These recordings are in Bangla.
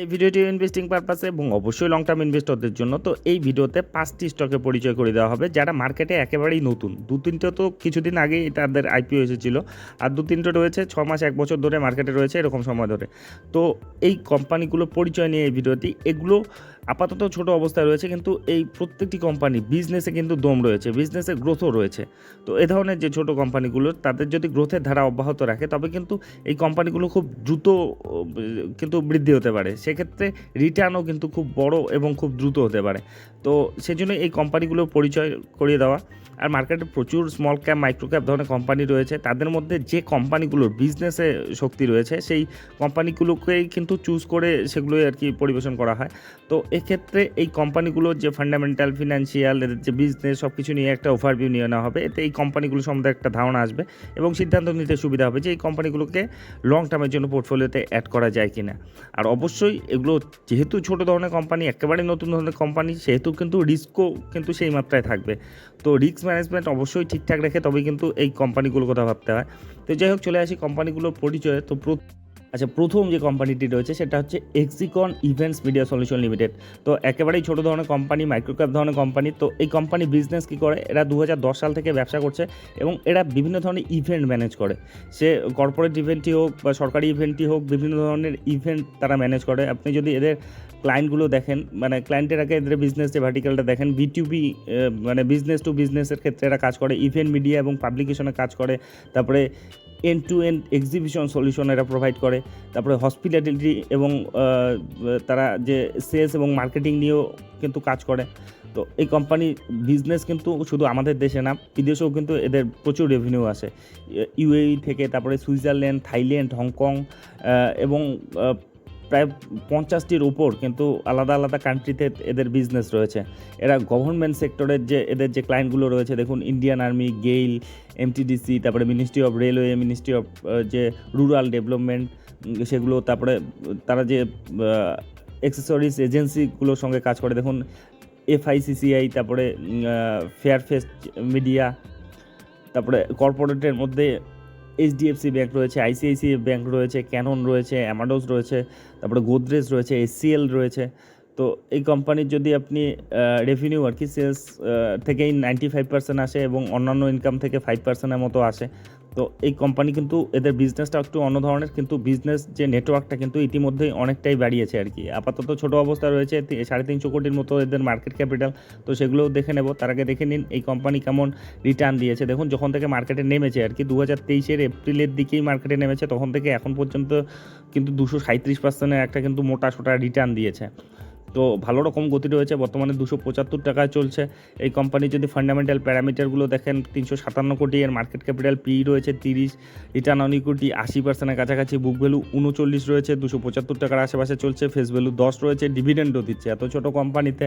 এই ভিডিওটি ইনভেস্টিং পারপাসে এবং অবশ্যই লং টার্ম ইনভেস্টরদের জন্য। তো এই ভিডিওতে পাঁচটি স্টকে পরিচয় করে দেওয়া হবে। যারা মার্কেটে একেবারেই নতুন, দু তিনটে তো কিছুদিন আগেই তাদের আইপিও এসেছিল। আর দু তিনটে রয়েছে, ছ মাস, এক বছর ধরে মার্কেটে রয়েছে এরকম সময় ধরে। তো এই কোম্পানিগুলো পরিচয় নিয়ে এই ভিডিওটি, এগুলো আপাতত ছোট অবস্থায় রয়েছে, কিন্তু এই প্রত্যেকটি কোম্পানি বিজনেসে কিন্তু দম রয়েছে বিজনেসে গ্রোথও রয়েছে। তো এ ধরনের যে ছোট কোম্পানিগুলো তাদের যদি গ্রোথের ধারা অব্যাহত রাখে, তবে কিন্তু এই কোম্পানিগুলো খুব দ্রুত, কিন্তু বৃদ্ধি হতে পারে। সেক্ষেত্রে রিটার্নও কিন্তু খুব বড় এবং খুব দ্রুত হতে পারে। তো সেই সেজন্য এই কোম্পানিগুলোর পরিচয় করিয়ে দেওয়া। আর মার্কেটে প্রচুর স্মল ক্যাপ মাইক্রো ক্যাপ ধরনের কোম্পানি রয়েছে। তাদের মধ্যে যে কোম্পানিগুলোর বিজনেসে শক্তি রয়েছে, সেই কোম্পানিগুলোকেই কিন্তু চুজ করে সেগুলোই আর কি পরিবেশন করা হয়। তো এক্ষেত্রে এই কোম্পানিগুলোর যে ফান্ডামেন্টাল ফিনান্সিয়াল এদের যে বিজনেস সব কিছু নিয়ে একটা ওভারভিউ নিয়ে নেওয়া হবে। এতে এই কোম্পানিগুলো সম্বন্ধে একটা ধারণা আসবে এবং সিদ্ধান্ত নিতে সুবিধা হবে যে এই কোম্পানিগুলোকে লং টার্মের জন্য পোর্টফোলিওতে অ্যাড করা যায় কিনা। আর অবশ্যই এগুলো যেহেতু ছোট ধরনের কোম্পানি একেবারে নতুন ধরনের কোম্পানি সেহেতু কিন্তু রিস্কও কিন্তু সেই মাত্রায় থাকবে। তো রিস্ক ম্যানেজমেন্ট অবশ্যই ঠিকঠাক রেখে তবেই কিন্তু এই কোম্পানিগুলোর কথা ভাবতে হয়। তো যাই হোক, চলে আসি কোম্পানিগুলোর পরিচয়ে। তো আচ্ছা প্রথম যে কোম্পানিটি রয়েছে সেটা হচ্ছে Exicon events media solution limited তো একেবারেই ছোটো ধরনের কোম্পানি মাইক্রোক্যাপ ধরনের কোম্পানি তো এই কোম্পানি বিজনেস কী করে? এরা দু হাজার দশ সাল থেকে ব্যবসা করছে এবং এরা বিভিন্ন ধরনের ইভেন্ট ম্যানেজ করে। সে কর্পোরেট ইভেন্টই হোক বা সরকারি ইভেন্টই হোক, বিভিন্ন ধরনের ইভেন্ট তারা ম্যানেজ করে। আপনি যদি এদের ক্লায়েন্টগুলো দেখেন মানে ক্লায়েন্টের আগে এদের বিজনেস যে ভার্টিক্যালটা দেখেন বিটুবি মানে বিজনেস টু বিজনেসের ক্ষেত্রে এরা কাজ করে। ইভেন্ট মিডিয়া এবং পাবলিকেশনে কাজ করে। তারপরে end to end exhibition solution এরা প্রোভাইড করে। তারপরে হসপিটালিটি এবং তারা যে সেলস এবং মার্কেটিং নিয়েও কিন্তু কাজ করে। তো এই কোম্পানি বিজনেস কিন্তু শুধু আমাদের দেশে না, বিদেশেও কিন্তু এদের প্রচুর রেভিনিউ আসে। ইউএই থেকে তারপরে সুইজারল্যান্ড, থাইল্যান্ড, হংকং এবং প্রায় পঞ্চাশটির উপর কিন্তু আলাদা আলাদা কান্ট্রিতে এদের বিজনেস রয়েছে। এরা গভর্নমেন্ট সেক্টরের যে, এদের যে ক্লায়েন্টগুলো রয়েছে, দেখুন ইন্ডিয়ান আর্মি গেইল এমটিডিসি তারপরে ministry of railway ministry of যে রুরাল ডেভেলপমেন্ট সেগুলো, তারপরে তারা যে এক্সেসরিজ এজেন্সিগুলোর সঙ্গে কাজ করে, দেখুন এফআইসিসিআই তারপরে ফেয়ার ফেস্ট মিডিয়া তারপরে কর্পোরেটের মধ্যে এইচডিএফসি ব্যাঙ্ক রয়েছে আইসিআইসি ব্যাংক রয়েছে ক্যানন রয়েছে অ্যামাডোস রয়েছে, তারপরে গোদরেজ রয়েছে এসসিএল রয়েছে। তো এই কোম্পানির যদি আপনি রেভিনিউ আর কি সেলস থেকেই নাইনটি ফাইভ পার্সেন্ট আসে এবং অন্যান্য ইনকাম থেকে ফাইভ পার্সেন্টের মতো আসে তো এই কোম্পানি কিন্তু এদের বিজনেসটা একটু অন্য ধরনের, কিন্তু বিজনেস যে নেটওয়ার্কটা কিন্তু ইতিমধ্যেই অনেকটাই বাড়িয়েছে আর কি। আপাতত ছোট অবস্থা রয়েছে সাড়ে তিনশো কোটির মতো এদের মার্কেট ক্যাপিটাল তো সেগুলোও দেখে নেব, তার আগে দেখে নিন এই কোম্পানি কেমন রিটার্ন দিয়েছে। দেখুন, যখন থেকে মার্কেটে নেমেছে আর কি দু হাজার তেইশের এপ্রিলের দিকেই মার্কেটে নেমেছে, তখন থেকে এখন পর্যন্ত কিন্তু দুশো সাঁত্রিশ পার্সেন্টের একটা কিন্তু মোটা সোটা রিটার্ন দিয়েছে। তো ভালো রকম গতি রয়েছে, বর্তমানে দুশো পঁচাত্তর টাকায় চলছে। এই কোম্পানি যদি ফান্ডামেন্টাল প্যারামিটারগুলো দেখেন, তিনশো সাতান্ন কোটি এর মার্কেট ক্যাপিটাল পি রয়েছে তিরিশ রিটার্ন অন ইকুইটি আশি পার্সেন্টের কাছাকাছি বুক ভ্যালু উনচল্লিশ রয়েছে, দুশো পঁচাত্তর টাকার আশেপাশে চলছে ফেস ভ্যালু দশ রয়েছে ডিভিডেন্ডও দিচ্ছে। এত ছোট কোম্পানিতে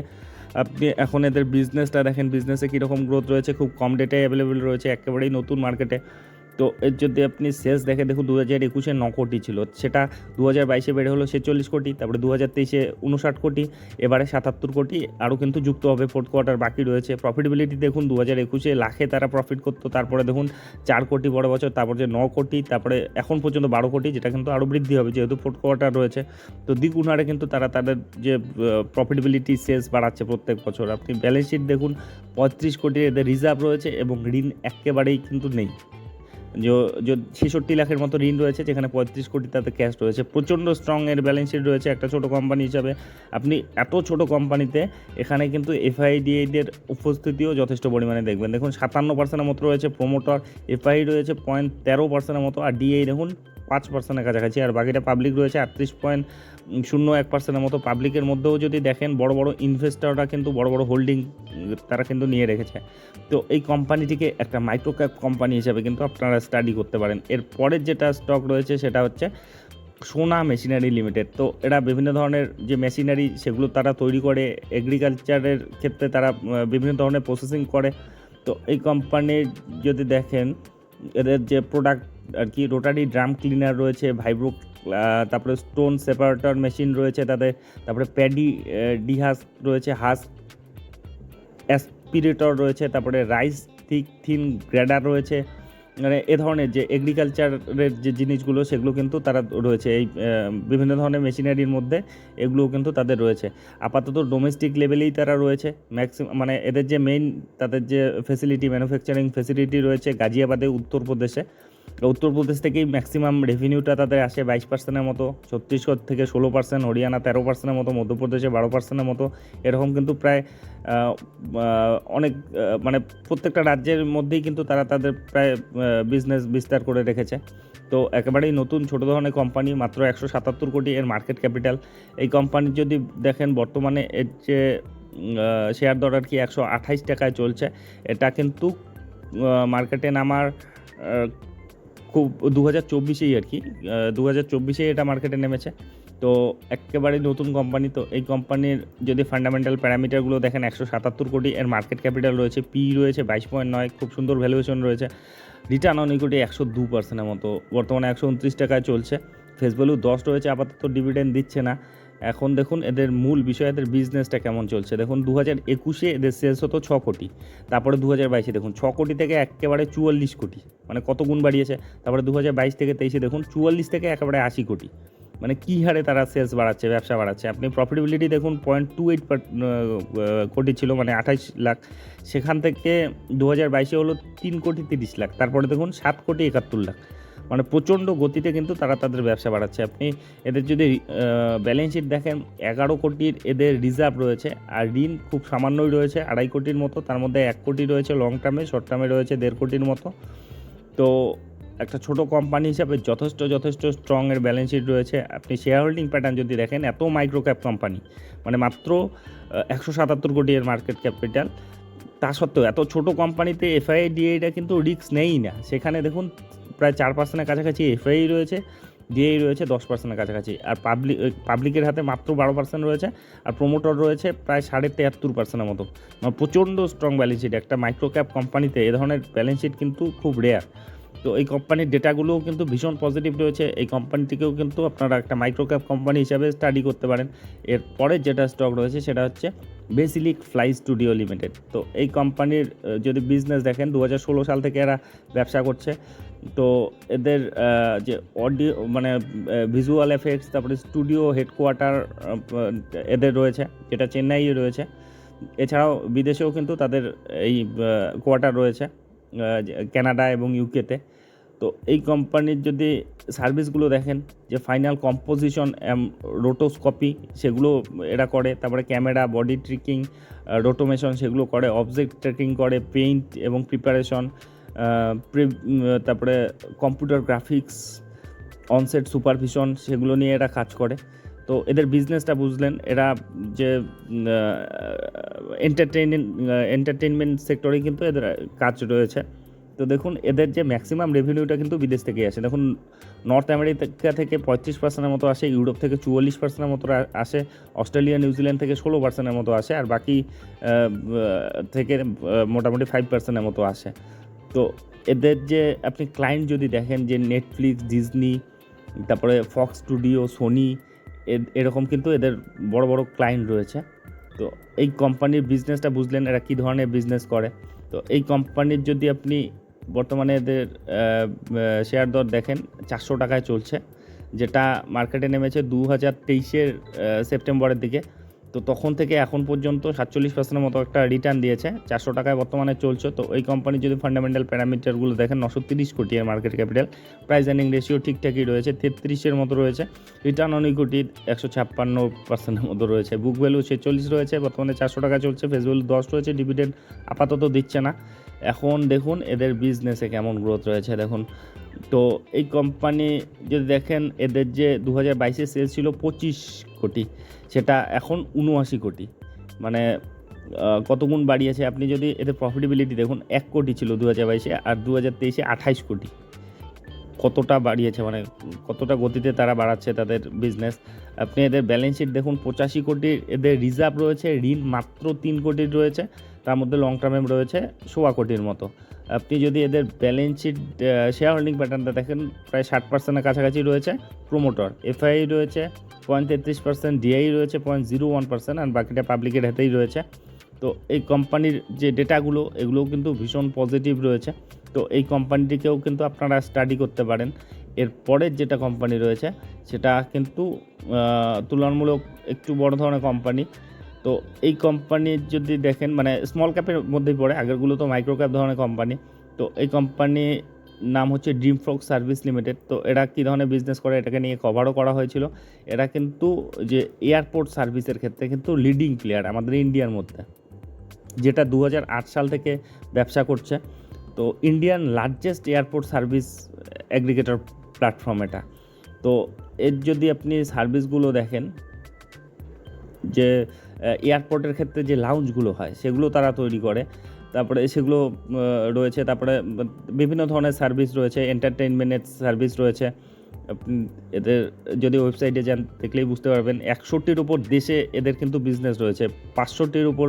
আপনি এখন এদের বিজনেসটা দেখেন বিজনেসে কীরকম গ্রোথ রয়েছে, খুব কম ডেটায় অ্যাভেলেবেল রয়েছে, একেবারেই নতুন মার্কেটে তো এর যদি আপনি সেলস দেখে দেখুন দু হাজার একুশে ন কোটি ছিল। সেটা দু হাজার বাইশে বেড়ে হলো ছেচল্লিশ কোটি, তারপরে দু হাজার তেইশে উনষাট কোটি, এবারে সাতাত্তর কোটি, আরও কিন্তু যুক্ত হবে ফোর্থ কোয়ার্টার বাকি রয়েছে। প্রফিটেবিলিটি দেখুন দু হাজার একুশে লাখে তারা প্রফিট করতো, তারপরে দেখুন চার কোটি বড় বছর, তারপরে যে ন কোটি, তারপরে এখন পর্যন্ত বারো কোটি, যেটা কিন্তু আরও বৃদ্ধি হবে, যেহেতু ফোর্থ কোয়ার্টার রয়েছে। তো দ্বিগুণ হারে কিন্তু তারা তাদের যে প্রফিটেবিলিটি সেলস বাড়াচ্ছে প্রত্যেক বছর। আপনি ব্যালেন্স শিট দেখুন, পঁয়ত্রিশ কোটি এদের রিজার্ভ রয়েছে এবং ঋণ একেবারেই কিন্তু নেই। যে ছেষট্টি লাখের মতো ঋণ রয়েছে, যেখানে পঁয়ত্রিশ কোটি তাতে ক্যাশ রয়েছে। প্রচণ্ড স্ট্রং এর ব্যালেন্স শিট রয়েছে একটা ছোটো কোম্পানি হিসাবে। আপনি এত ছোট কোম্পানিতে এখানে কিন্তু এফআইডিএদের উপস্থিতিও যথেষ্ট পরিমাণে দেখবেন। দেখুন, সাতান্ন পার্সেন্টের মতো রয়েছে প্রোমোটার এফআই রয়েছে পয়েন্ট তেরো পার্সেন্টের মতো। আর ডিএ দেখুন পাঁচ পার্সেন্টের কাছাকাছি। আর বাকিটা পাবলিক রয়েছে আটত্রিশ পয়েন্ট শূন্য এক পার্সেন্টের মতো। পাবলিকের মধ্যেও যদি দেখেন, বড় বড় ইনভেস্টররা কিন্তু বড় বড় হোল্ডিং তারা কিন্তু নিয়ে রেখেছে। তো এই কোম্পানিটিকে একটা মাইক্রো ক্যাপ কোম্পানি হিসেবে কিন্তু আপনারা স্টাডি করতে পারেন। এর পরের যেটা স্টক রয়েছে সেটা হচ্ছে সোনা মেশিনারি লিমিটেড তো এরা বিভিন্ন ধরনের যে মেশিনারি সেগুলো তারা তৈরি করে এগ্রিকালচারের ক্ষেত্রে তারা বিভিন্ন ধরনের প্রসেসিং করে। তো এই কোম্পানির যদি দেখেন, এদের যে প্রোডাক্ট আর কি রোটারি ড্রাম ক্লিনার রয়েছে ভাইব্রো তারপরে স্টোন সেপারেটর মেশিন রয়েছে তাদের তারপরে প্যাডি ডিহাস রয়েছে হাস অ্যাসপিরেটর রয়েছে, তারপরে রাইস থিক থিন গ্রেডার রয়েছে। মানে এ ধরনের যে এগ্রিকালচারের যে জিনিসগুলো, সেগুলো কিন্তু তারা রয়েছে। এই বিভিন্ন ধরনের মেশিনারির মধ্যে এগুলোও কিন্তু তাদের রয়েছে। আপাতত ডোমেস্টিক লেভেলেই তারা রয়েছে। ম্যাক্সিমাম মানে এদের যে মেইন তাদের যে ফেসিলিটি ম্যানুফ্যাকচারিং ফেসিলিটি রয়েছে গাজিয়াবাদে, উত্তরপ্রদেশে। উত্তরপ্রদেশ থেকেই ম্যাক্সিমাম রেভিনিউটা তাদের আসে বাইশ পার্সেন্টের মতো, ছত্তিশগড় থেকে ষোলো পার্সেন্ট হরিয়ানা তেরো পার্সেন্টের মতো, মধ্যপ্রদেশে বারো পার্সেন্টের মতো। এরকম কিন্তু প্রায় অনেক মানে প্রত্যেকটা রাজ্যের মধ্যেই কিন্তু তারা তাদের প্রায় বিজনেস বিস্তার করে রেখেছে। তো একেবারেই নতুন ছোটো ধরনের কোম্পানি মাত্র একশো সাতাত্তর কোটি এর মার্কেট ক্যাপিটাল এই কোম্পানির যদি দেখেন বর্তমানে এর যে শেয়ার দর আর কি একশো আঠাইশ টাকায় চলছে। এটা কিন্তু মার্কেটে নামার খুব দু হাজার চব্বিশেই আর কি দু হাজার চব্বিশেই এটা মার্কেটে নেমেছে। তো একেবারে নতুন কোম্পানি তো এই কোম্পানির যদি ফান্ডামেন্টাল প্যারামিটারগুলো দেখেন, একশো সাতাত্তর কোটি এর মার্কেট ক্যাপিটাল রয়েছে পি রয়েছে বাইশ পয়েন্ট নয়, খুব সুন্দর ভ্যালুয়েশন রয়েছে। রিটার্ন অন ইকুইটি একশো দু পার্সেন্টের মতো, বর্তমানে একশো উনত্রিশ টাকায় চলছে। ফেস দশ রয়েছে, আপাতত ডিভিডেন্ড দিচ্ছে না। এখন দেখুন এদের মূল বিষয়, এদের বিজনেসটা কেমন চলছে। দেখুন দু হাজার একুশে এদের সেলস হতো ছ কোটি, তারপরে দু হাজার বাইশে দেখুন, ছ কোটি থেকে একেবারে চুয়াল্লিশ কোটি মানে কত গুণ বাড়িয়েছে? তারপরে দু হাজার বাইশ থেকে তেইশে দেখুন, চুয়াল্লিশ থেকে একেবারে আশি কোটি। মানে কী হারে তারা সেলস বাড়াচ্ছে, ব্যবসা বাড়াচ্ছে? আপনি প্রফিটেবিলিটি দেখুন পয়েন্ট টু এইট কোটি ছিল মানে আঠাইশ লাখ। সেখান থেকে দু হাজার বাইশে হলো তিন কোটি তিরিশ লাখ, তারপরে দেখুন সাত কোটি একাত্তর লাখ। মানে প্রচণ্ড গতিতে কিন্তু তারা তাদের ব্যবসা বাড়াচ্ছে। আপনি এদের যদি ব্যালেন্স শিট দেখেন, এগারো কোটির এদের রিজার্ভ রয়েছে, আর ঋণ খুব সামান্যই রয়েছে, আড়াই কোটির মতো, তার মধ্যে এক কোটি রয়েছে লং টার্মে শর্ট টার্মে রয়েছে দেড় কোটির মতো। তো একটা ছোট কোম্পানি হিসাবে যথেষ্ট যথেষ্ট স্ট্রং এর ব্যালেন্স শিট রয়েছে। আপনি শেয়ার হোল্ডিং প্যাটার্ন যদি দেখেন, এত মাইক্রো ক্যাপ কোম্পানি মানে মাত্র একশো সাতাত্তর কোটি এর মার্কেট ক্যাপিটাল তা সত্ত্বেও এত ছোট কোম্পানিতে এফআই ডিআইটা কিন্তু রিস্ক নেই না। সেখানে দেখুন প্রায় চার পার্সেন্টের কাছাকাছি এফআই রয়েছে ডিআই রয়েছে দশ পার্সেন্টের কাছাকাছি। আর পাবলিক পাবলিকের হাতে মাত্র বারো পার্সেন্ট রয়েছে, আর প্রোমোটর রয়েছে প্রায় সাড়ে তেহাত্তর পার্সেন্টের মতো। মানে প্রচণ্ড স্ট্রং ব্যালেন্স শিট একটা মাইক্রো ক্যাপ কোম্পানিতে এ ধরনের ব্যালেন্স শিট কিন্তু খুব রেয়ার তো এই কোম্পানির ডেটাগুলোও কিন্তু ভীষণ পজিটিভ রয়েছে, এই কোম্পানিটিকেও কিন্তু আপনারা একটা মাইক্রো ক্যাপ কোম্পানি হিসাবে স্টাডি করতে পারেন। এরপরে যেটা স্টক রয়েছে সেটা হচ্ছে বেসিলিক ফ্লাই স্টুডিও লিমিটেড তো এই কোম্পানির যদি বিজনেস দেখেন দু হাজার ষোলো সাল থেকে এরা ব্যবসা করছে। তো এদের যে অডিও মানে ভিজুয়াল এফেক্টস তারপরে স্টুডিও হেডকোয়ার্টার এদের রয়েছে, যেটা চেন্নাইয়ে রয়েছে। এছাড়াও বিদেশেও কিন্তু তাদের এই কোয়ার্টার রয়েছে কানাডা এবং ইউকেতে তো এই কোম্পানির যদি সার্ভিসগুলো দেখেন, যে ফাইনাল কম্পোজিশন রোটোস্কপি সেগুলো এরা করে, তারপরে ক্যামেরা বডি ট্রিকিং রোটোমেশন সেগুলো করে অবজেক্ট ট্রেকিং করে পেইন্ট এবং প্রিপারেশন তারপরে computer graphics on set supervision সেগুলো নিয়ে এরা কাজ করে। তো এদের বিজনেসটা বুঝলেন, এরা যে এন্টারটেইনমেন্ট এন্টারটেইনমেন্ট সেক্টরে কিন্তু এদের কাজ রয়েছে। তো দেখুন, এদের যে ম্যাক্সিমাম রেভিনিউটা কিন্তু বিদেশ থেকেই আসে। দেখুন নর্থ আমেরিকা থেকে পঁয়ত্রিশ পার্সেন্টের মতো আসে ইউরোপ থেকে চুয়াল্লিশ পার্সেন্টের মতো আসে অস্ট্রেলিয়া নিউজিল্যান্ড থেকে ষোলো পার্সেন্টের মতো আসে, আর বাকি থেকে মোটামুটি ফাইভ পার্সেন্টের মতো আসে। তো এদের যে আপনি ক্লায়েন্ট যদি দেখেন যে নেটফ্লিক্স ডিজনি তারপরে ফক্স স্টুডিও সোনি এরকম কিন্তু এদের বড় বড় ক্লায়েন্ট রয়েছে। তো এই কোম্পানির বিজনেসটা বুঝলেন এরা কী ধরনের বিজনেস করে। তো এই কোম্পানির যদি আপনি বর্তমানে এদের শেয়ার দর দেখেন, চারশো টাকায় চলছে, যেটা মার্কেটে নেমেছে দু হাজার তেইশের সেপ্টেম্বরের দিকে। তো তখন থেকে এখন পর্যন্ত সাতচল্লিশ পার্সেন্টের মতো একটা রিটার্ন দিয়েছে। চারশো টাকায় বর্তমানে চলছে। তো এই কোম্পানির যদি ফান্ডামেন্টাল প্যারামিটারগুলো দেখেন, নশো তিরিশ কোটি এর market capital price earning ratio ঠিকঠাকই রয়েছে তেত্রিশের মতো রয়েছে। রিটার্ন অন ইকুইটি একশো ছাপ্পান্ন পার্সেন্টের মতো রয়েছে। বুক ভ্যালু ছেচল্লিশ রয়েছে, বর্তমানে চারশো টাকা চলছে ফেস ভ্যালু দশ রয়েছে ডিভিডেন্ড আপাতত দিচ্ছে না। এখন দেখুন, এদের বিজনেসে কেমন গ্রোথ রয়েছে। দেখুন তো এই কোম্পানি যদি দেখেন, এদের যে দু হাজার বাইশে সেলস ছিল পঁচিশ কোটি, সেটা এখন উনআশি কোটি। মানে কত গুণ বাড়িয়েছে আপনি যদি এদের প্রফিটেবিলিটি দেখুন, এক কোটি ছিল দু হাজার বাইশে আর দু হাজার তেইশে আঠাইশ কোটি। কতটা বাড়িয়েছে মানে কতটা গতিতে তারা বাড়াচ্ছে তাদের বিজনেস আপনি এদের ব্যালেন্স শিট দেখুন, পঁচাশি কোটির এদের রিজার্ভ রয়েছে, ঋণ মাত্র তিন কোটির রয়েছে, তার মধ্যে লং টার্মে রয়েছে, সোয়া কোটির মতো। আপনি যদি এদের ব্যালেন্স শিট শেয়ার হোল্ডিং প্যাটার্নটা দেখেন, প্রায় ষাট পার্সেন্টের কাছাকাছি রয়েছে প্রোমোটর এফআই রয়েছে, পয়েন্ট তেত্রিশ পার্সেন্ট ডিআই রয়েছে, পয়েন্ট জিরো ওয়ান পার্সেন্ট আর বাকিটা পাবলিকের হাতেই রয়েছে। তো এই কোম্পানির যে ডেটাগুলো এগুলোও কিন্তু ভীষণ পজিটিভ রয়েছে। তো এই কোম্পানিটিকেও কিন্তু আপনারা স্টাডি করতে পারেন। এর পরের যেটা কোম্পানি রয়েছে, সেটা কিন্তু তুলনামূলক একটু বড় ধরনের কোম্পানি তো এই কোম্পানির যদি দেখেন মানে স্মল ক্যাপের মধ্যেই পড়ে, আগেরগুলো তো মাইক্রো ক্যাপ ধরনের কোম্পানি তো এই কোম্পানি নাম হচ্ছে ড্রিম ফ্রক সার্ভিস লিমিটেড তো এরা কী ধরনের বিজনেস করে, এটাকে নিয়ে কভারও করা হয়েছিল। এরা কিন্তু যে এয়ারপোর্ট সার্ভিসের ক্ষেত্রে কিন্তু লিডিং প্লেয়ার আমাদের ইন্ডিয়ার মধ্যে, যেটা দু হাজার আট সাল থেকে ব্যবসা করছে। তো Indian largest airport service aggregator platform এটা। তো এর যদি আপনি সার্ভিসগুলো দেখেন, যে এয়ারপোর্টের ক্ষেত্রে যে লাউঞ্জগুলো হয়, সেগুলো তারা তৈরি করে। তারপরে সেগুলো রয়েছে। তারপরে বিভিন্ন ধরনের সার্ভিস রয়েছে। এন্টারটেইনমেন্টের সার্ভিস রয়েছে। এদের, যদি ওয়েবসাইটে যান, দেখলেই বুঝতে পারবেন, একষট্টির উপর দেশে এদের কিন্তু বিজনেস রয়েছে। পাঁচষট্টির উপর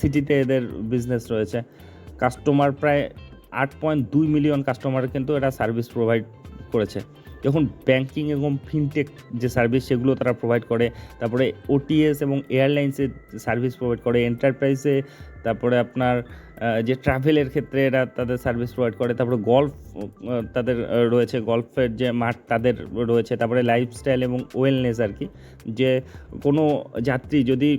সিটিতে এদের বিজনেস রয়েছে। কাস্টমার প্রায় আট পয়েন্ট দুই মিলিয়ন কাস্টমার কিন্তু এরা সার্ভিস প্রোভাইড করেছে। যখন ব্যাংকিং এবং ফিনটেক যে সার্ভিস সেগুলো তারা প্রোভাইড করে, তারপরে ওটিএস এবং এয়ারলাইন্সের সার্ভিস প্রোভাইড করে এন্টারপ্রাইজে তারপরে আপনার যে ট্রাভেলের ক্ষেত্রে এরা তাদের সার্ভিস প্রোভাইড করে, তারপরে গল্ফ তাদের রয়েছে গল্ফের যে মাঠ তাদের রয়েছে, তারপরে লাইফস্টাইল এবং ওয়েলনেস আর কি, যে কোনো যাত্রী যদি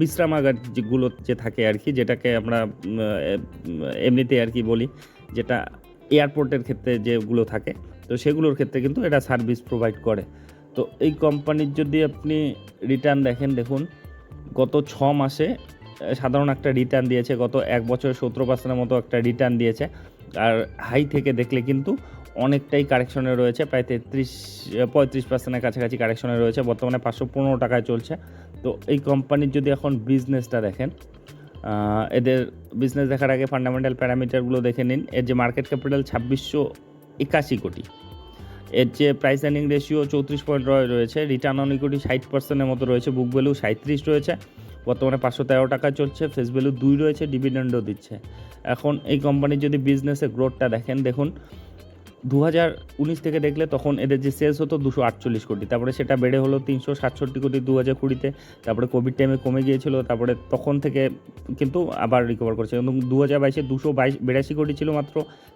বিশ্রামাগার যেগুলো যে থাকে আর কি, যেটাকে আমরা এমনিতে আর কি বলি, যেটা এয়ারপোর্টের ক্ষেত্রে যেগুলো থাকে তো সেগুলোর ক্ষেত্রে কিন্তু এটা সার্ভিস প্রোভাইড করে। তো এই কোম্পানির যদি আপনি রিটার্ন দেখেন, দেখুন, গত ছ মাসে সাধারণ একটা রিটার্ন দিয়েছে, গত এক বছরে সতেরো পার্সেন্টের মতো একটা রিটার্ন দিয়েছে। আর হাই থেকে দেখলে কিন্তু অনেকটাই কারেকশনে রয়েছে, প্রায় তেত্রিশ পঁয়ত্রিশ পার্সেন্টের কাছাকাছি কারেকশনে রয়েছে, বর্তমানে পাঁচশো পনেরো টাকায় চলছে। তো এই কোম্পানির যদি এখন বিজনেসটা দেখেন এদের বিজনেস দেখার আগে ফান্ডামেন্টাল প্যারামিটারগুলো দেখে নিন। এর যে মার্কেট ক্যাপিটাল ছাব্বিশশো একাশি কোটি। এর যে প্রাইস আর্নিং রেশিও চৌত্রিশ পয়েন্ট রয়েছে রিটার্ন অন ইকুইটি ষাট পার্সেন্টের মতো রয়েছে বুক ভ্যালু সাঁত্রিশ রয়েছে, বর্তমানে পাঁচশো তেরো টাকা চলছে ফেস ভ্যালু দুই রয়েছে ডিভিডেন্ডও দিচ্ছে। এখন এই কোম্পানির যদি বিজনেসের গ্রোথটা দেখেন, দেখুন দু হাজার উনিশ থেকে দেখলে তখন এদের যে সেলস হতো দুশো আটচল্লিশ কোটি। তারপরে সেটা বেড়ে হলো তিনশো সাতষট্টি কোটি দু হাজার কুড়িতে। তারপরে কোভিড টাইমে কমে গিয়েছিল, তারপরে তখন থেকে কিন্তু আবার রিকভার করছে। এবং দু হাজার বাইশে দুশো বাইশ বিরাশি কোটি ছিল মাত্র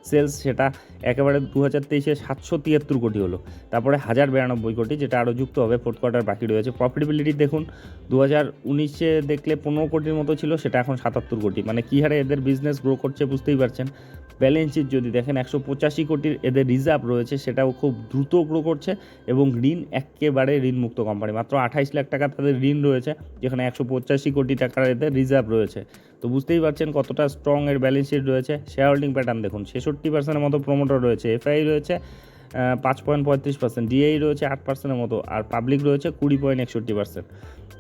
সেলস সেটা একেবারে দু হাজার তেইশে সাতশো তিয়াত্তর কোটি হলো। তারপরে হাজার বিরানব্বই কোটি, যেটা আরও যুক্ত হবে ফোর্থ কোয়ার্টার বাকি রয়েছে। প্রফিটেবিলিটি দেখুন দু হাজার উনিশে দেখলে পনেরো কোটির মতো ছিল, সেটা এখন সাতাত্তর কোটি। মানে কী হারে এদের বিজনেস গ্রো করছে বুঝতেই পারছেন। ব্যালেন্স শিট যদি দেখেন, একশো পঁচাশি কোটির এদের রিজার্ভ রয়েছে সেটাও খুব দ্রুত গ্রো করছে এবং ঋণ একেবারে ঋণমুক্ত কোম্পানি মাত্র আঠাইশ লাখ টাকা তাদের ঋণ রয়েছে, যেখানে একশো পঁচাশি কোটি টাকার এদের রিজার্ভ রয়েছে। তো বুঝতেই পারছেন কতটা স্ট্রং এর ব্যালেন্স শিট রয়েছে। শেয়ার হোল্ডিং প্যাটার্ন দেখুন, ছেষট্টি পার্সেন্টের মতো প্রমোটার রয়েছে এফআই রয়েছে পাঁচ পয়েন্ট পঁয়ত্রিশ পার্সেন্ট ডিআই রয়েছে আট পার্সেন্টের মতো, আর পাবলিক রয়েছে কুড়ি পয়েন্ট একষট্টি পার্সেন্ট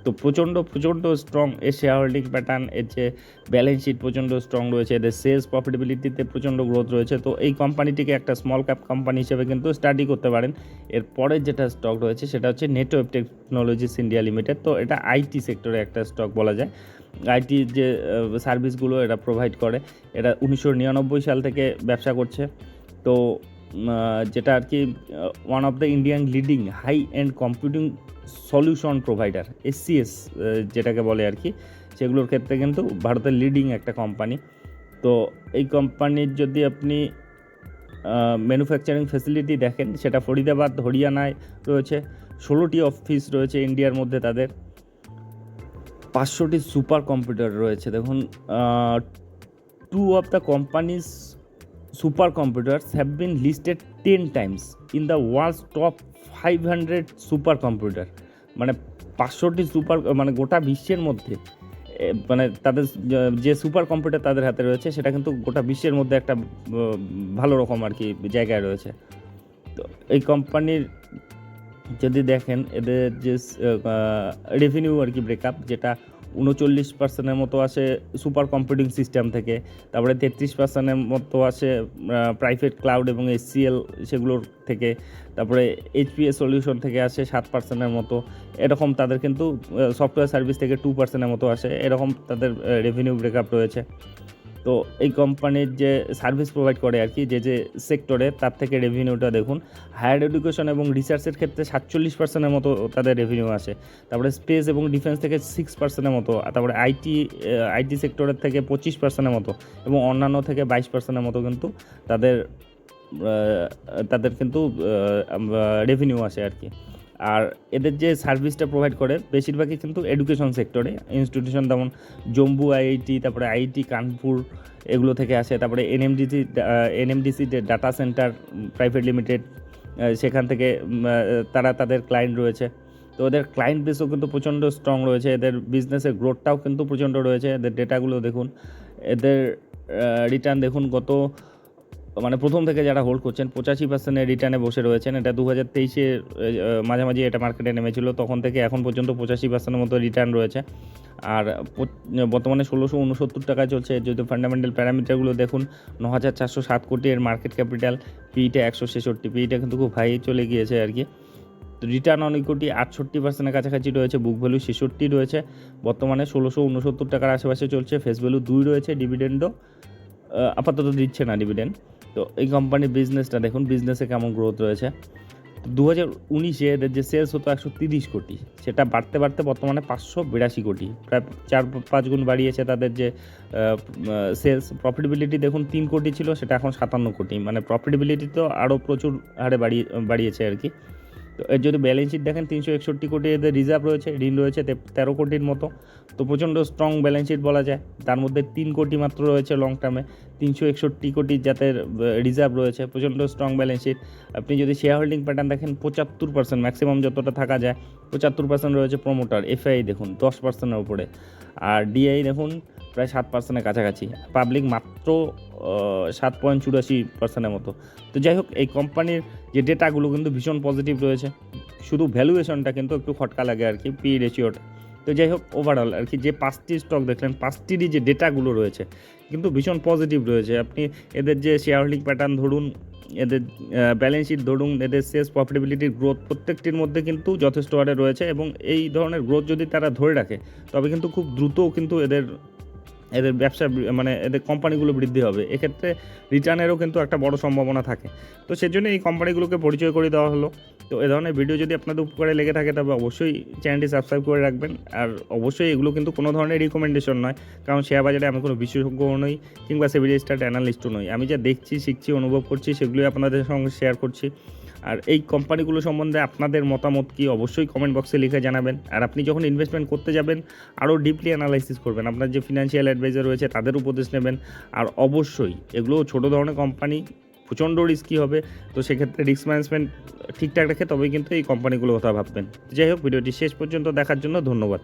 তো প্রচণ্ড প্রচণ্ড স্ট্রং এর শেয়ার হোল্ডিং প্যাটার্ন এর যে ব্যালেন্স শিট প্রচণ্ড স্ট্রং রয়েছে, এদের সেলস প্রফিটেবিলিটিতে প্রচণ্ড গ্রোথ রয়েছে। তো এই কোম্পানিটিকে একটা স্মল ক্যাপ কোম্পানি হিসেবে কিন্তু স্টাডি করতে পারেন। এর পরের যেটা স্টক রয়েছে, সেটা হচ্ছে নেটওয়েব টেকনোলজিস ইন্ডিয়া লিমিটেড তো এটা আইটি সেক্টরে একটা স্টক বলা যায়। আইটি যে সার্ভিসগুলো এটা প্রোভাইড করে এটা উনিশশো নিরানব্বই সাল থেকে ব্যবসা করছে। তো যেটা আর কি one of the Indian leading high end computing solution provider SCS যেটাকে বলে আর কি, সেগুলোর ক্ষেত্রে কিন্তু ভারতের লিডিং একটা কোম্পানি তো এই কোম্পানির যদি আপনি ম্যানুফ্যাকচারিং ফেসিলিটি দেখেন, সেটা ফরিদাবাদ, হরিয়ানায় রয়েছে, ষোলোটি অফিস রয়েছে ইন্ডিয়ার মধ্যে তাদের। পাঁচশোটি সুপার কম্পিউটার রয়েছে। দেখুন two of the companies been listed ten times in the world's top five hundred super computer মানে পাঁচশোটি সুপার মানে গোটা বিশ্বের মধ্যে মানে তাদের যে সুপার কম্পিউটার তাদের হাতে রয়েছে, সেটা কিন্তু গোটা বিশ্বের মধ্যে একটা ভালো রকম আর কি জায়গায় রয়েছে। তো এই কোম্পানির যদি দেখেন, এদের যে রেভিনিউ আর কি ব্রেকআপ যেটা উনচল্লিশ পার্সেন্টের মতো আসে সুপার কম্পিউটিং সিস্টেম থেকে। তারপরে তেত্রিশ পার্সেন্টের মতো আসে প্রাইভেট ক্লাউড এবং এসসিএল সেগুলোর থেকে। তারপরে এইচপিএস সলিউশন থেকে আসে সাত পার্সেন্টের মতো। এরকম তাদের কিন্তু সফটওয়্যার সার্ভিস থেকে টু পার্সেন্টের মতো আসে। এরকম তাদের রেভিনিউ ব্রেকআপ রয়েছে। তো এই কোম্পানির যে সার্ভিস প্রোভাইড করে আর কি, যে যে সেক্টরে তার থেকে রেভিনিউটা দেখুন। হায়ার এডুকেশন এবং রিসার্চের ক্ষেত্রে সাতচল্লিশ পার্সেন্টের মতো তাদের রেভিনিউ আসে। তারপরে স্পেস এবং ডিফেন্স থেকে সিক্স পার্সেন্টের মতো তারপরে আইটি আইটি সেক্টরের থেকে পঁচিশ পার্সেন্টের মতো এবং অন্যান্য থেকে বাইশ পার্সেন্টের মতো কিন্তু তাদের তাদের কিন্তু রেভিনিউ আসে আর কি। আর এদের যে সার্ভিসটা প্রোভাইড করে, বেশিরভাগই কিন্তু এডুকেশন সেক্টরে ইনস্টিটিউশন যেমন জম্বু আইআইটি তারপরে আইআইটি কানপুর এগুলো থেকে আসে। তারপরে এনএমডিসি এনএমডিসি যে ডাটা সেন্টার প্রাইভেট লিমিটেড সেখান থেকে তারা তাদের ক্লায়েন্ট রয়েছে। তো ওদের ক্লায়েন্ট বেসও কিন্তু প্রচণ্ড স্ট্রং রয়েছে। এদের বিজনেসের গ্রোথটাও কিন্তু প্রচণ্ড রয়েছে। এদের ডেটাগুলো দেখুন, এদের রিটার্ন দেখুন গত মানে প্রথম থেকে যারা হোল্ড করছেন, পঁচাশি পার্সেন্টের রিটার্নে বসে রয়েছেন। এটা দু হাজার তেইশে মাঝামাঝি এটা মার্কেটে নেমেছিল, তখন থেকে এখন পর্যন্ত পঁচাশি পার্সেন্টের মতো রিটার্ন রয়েছে। আর বর্তমানে ষোলোশো উনসত্তর টাকা চলছে যদি ফান্ডামেন্টাল প্যারামিটারগুলো দেখুন ন হাজার চারশো সাত কোটি এর মার্কেট ক্যাপিটাল পিইটা একশো ছেষট্টি পিইটা কিন্তু খুব হাই চলে গিয়েছে আর কি। রিটার্ন অন ইকুইটি আটষট্টি পার্সেন্টের কাছাকাছি রয়েছে বুক ভ্যালু ছেষট্টি রয়েছে। বর্তমানে ষোলোশো উনসত্তর টাকার আশেপাশে চলছে ফেস ভ্যালু দুই রয়েছে ডিভিডেন্ডও আপাতত দিচ্ছে না ডিভিডেন্ড তো এই কোম্পানির বিজনেসটা দেখুন বিজনেসে কেমন গ্রোথ রয়েছে। দু হাজার উনিশে এদের যে সেলস হতো একশো তিরিশ কোটি, সেটা বাড়তে বাড়তে বর্তমানে পাঁচশো বিরাশি কোটি। প্রায় চার পাঁচ গুণ বাড়িয়েছে তাদের যে সেলস প্রফিটেবিলিটি দেখুন তিন কোটি ছিল, সেটা এখন সাতান্ন কোটি। মানে প্রফিটেবিলিটি তো আরও প্রচুর হারে বাড়িয়ে, বাড়িয়েছে আর কি। যদি ব্যালেন্স শিট দেখেন, তিনশো একষট্টি কোটি এদের রিজার্ভ রয়েছে, ঋণ রয়েছে তেরো কোটির মতো। তো প্রচণ্ড স্ট্রং ব্যালেন্স শিট বলা যায়। তার মধ্যে তিন কোটি মাত্র রয়েছে লং টার্মে তিনশো একষট্টি কোটি যাদের রিজার্ভ রয়েছে, প্রচণ্ড স্ট্রং ব্যালেন্স শিট আপনি যদি শেয়ার হোল্ডিং প্যাটার্ন দেখেন, পঁচাত্তর পার্সেন্ট ম্যাক্সিমাম যতটা থাকা যায়, পঁচাত্তর পার্সেন্ট রয়েছে প্রমোটার এফআই দেখুন, দশ পার্সেন্টের উপরে। আর ডিআই দেখুন প্রায় সাত পার্সেন্টের কাছাকাছি। পাবলিক মাত্র সাত পয়েন্ট চুরাশি পার্সেন্টের মতো। তো যাই হোক, এই কোম্পানির যে ডেটাগুলো কিন্তু ভীষণ পজিটিভ রয়েছে। শুধু ভ্যালুয়েশনটা কিন্তু একটু খটকা লাগে আর কি পি রেশিওটা তো যাই হোক ওভারঅল আর কি, যে পাঁচটি স্টক দেখলেন, পাঁচটিরই যে ডেটাগুলো রয়েছে, কিন্তু ভীষণ পজিটিভ রয়েছে। আপনি এদের যে শেয়ার হোল্ডিং প্যাটার্ন ধরুন, এদের ব্যালেন্স শিট ধরুন, এদের সেলস প্রফিটেবিলিটির গ্রোথ প্রত্যেকটির মধ্যে কিন্তু যথেষ্ট হারে রয়েছে এবং এই ধরনের গ্রোথ যদি তারা ধরে রাখে, তবে কিন্তু খুব দ্রুত কিন্তু এদের এদের ব্যবসা মানে এদের কোম্পানিগুলো বৃদ্ধি হবে। এক্ষেত্রে রিটার্নেরও কিন্তু একটা বড় সম্ভাবনা থাকে। তো সেজন্য এই কোম্পানিগুলোকে পরিচয় করে দেওয়া হলো। তো এ ধরনের ভিডিও যদি আপনাদের উপকারে লেগে থাকে, তবে অবশ্যই চ্যানেলটি সাবস্ক্রাইব করে রাখবেন। আর অবশ্যই এগুলো কিন্তু কোনো ধরনের রিকমেন্ডেশন নয়। কারণ শেয়ার বাজারে আমি কোনো বিশেষজ্ঞও নই, কিংবা সেভিলি স্টার্ট অ্যানালিস্টও নই। আমি যা দেখছি, শিখছি, অনুভব করছি, সেগুলোই আপনাদের সঙ্গে শেয়ার করছি। আর এই কোম্পানিগুলো সম্বন্ধে আপনাদের মতামত কি অবশ্যই কমেন্ট বক্সে লিখে জানাবেন। আর আপনি যখন ইনভেস্টমেন্ট করতে যাবেন, আরও ডিপলি অ্যানালাইসিস করবেন। আপনার যে ফিনান্সিয়াল অ্যাডভাইজার রয়েছে, তাদের উপদেশ নেবেন। আর অবশ্যই এগুলো ছোটো ধরনের কোম্পানি প্রচণ্ড রিস্কি হবে। তো সেক্ষেত্রে রিস্ক ম্যানেজমেন্ট ঠিকঠাক রেখে তবেই কিন্তু এই কোম্পানিগুলো কথা ভাববেন। যাই হোক, ভিডিওটি শেষ পর্যন্ত দেখার জন্য ধন্যবাদ।